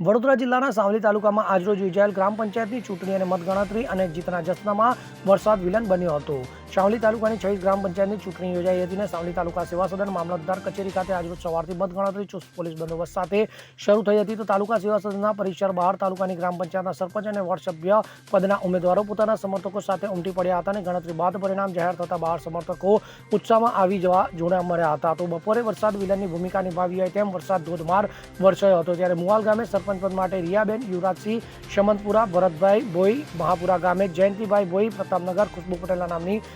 વડોદરા જિલ્લાના સાવલી તાલુકામાં આજરોજ યોજાયેલ ગ્રામ પંચાયતની ચૂંટણી અને મતગણતરી અને જીતના જશ્નમાં વરસાદ વિલન બન્યો હતો. સાવલી તાલુકાની છવ્વીસ ગ્રામ પંચાયતની ચૂંટણી યોજાઈ હતી અને સાવલી તાલુકા સેવા સદન મામલતદાર કચેરી ખાતે આજરોજ સવારથી મતગણતરી ચુસ્ત પોલીસ બંદોબસ્ત સાથે શરૂ થઈ હતી. તો તાલુકા સેવા સદનના પરિસર બહાર તાલુકાની ગ્રામ પંચાયતના સરપંચ અને વોર્ડ સભ્ય પદના ઉમેદવારો પોતાના સમર્થકો સાથે ઉમટી પડ્યા હતા અને ગણતરી બાદ પરિણામ જાહેર થતા બહાર સમર્થકો ઉત્સાહમાં આવી જવા જોવા મળ્યા હતા. તો બપોરે વરસાદ વિલનની ભૂમિકા નિભાવી હોય તેમ વરસાદ ધોધમાર વરસાયો હતો. ત્યારે મુવાલ ગામે સરપંચ પદ માટે રિયાબેન, યુવરાજસિંહ, શમંતપુરા, ભરતભાઈ ભોઈ મહાપુરા ગામે જયંતિભાઈ ભોઈ પ્રતાપનગર, ખુશ્બુ પટેલના નામની